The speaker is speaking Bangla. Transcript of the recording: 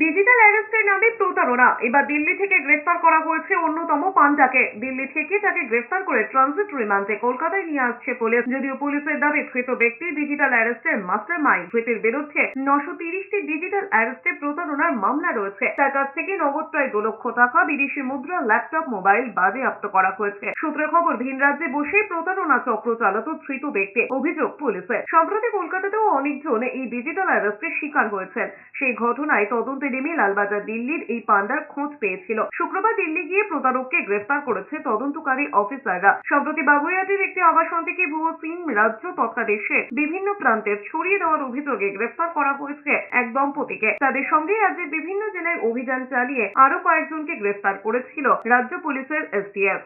ডিজিটাল অ্যারেস্টের নামে প্রতারণা। এবার দিল্লি থেকে গ্রেফতার করা হয়েছে অন্যতম পান্ডাকে দিল্লি থেকে তাকে গ্রেফতার করে ট্রানজিট রিমান্ডে কলকাতায় নিয়ে আসছে পুলিশ। যদিও পুলিশের দাবি, ধৃত ব্যক্তি ডিজিটাল অ্যারেস্টের মাস্টার মাইন্ড ধৃতের বিরুদ্ধে নশো তিরিশটি ডিজিটাল অ্যারেস্টে প্রতারণার মামলা রয়েছে। তার কাছ থেকে নগদ প্রায় দু লক্ষ টাকা বিদেশি মুদ্রা ল্যাপটপ মোবাইল বাজেয়াপ্ত করা হয়েছে। সূত্রের খবর, ভিন রাজ্যে বসে প্রতারণা চক্র চালাত ধৃত ব্যক্তি, অভিযোগ পুলিশের। সম্প্রতি কলকাতাতেও অনেকজন এই ডিজিটাল অ্যারেস্টের শিকার হয়েছেন। সেই ঘটনায় তদন্তে নেমে লালবাজার দিল্লির এই পান্ডার খোঁজ পেয়েছিল। শুক্রবার দিল্লি গিয়ে প্রতারককে গ্রেফতার করেছে তদন্তকারী অফিসাররা। সম্প্রতি বাগুইয়াটির একটি আবাসন থেকে ভুয়ো সিম রাজ্য তথা বিভিন্ন প্রান্তে ছড়িয়ে দেওয়ার অভিযোগে গ্রেফতার করা হয়েছে এক দম্পতিকে। তাদের সঙ্গে রাজ্যের বিভিন্ন জেলায় অভিযান চালিয়ে আরও কয়েকজনকে গ্রেফতার করেছিল রাজ্য পুলিশের এসটিএফ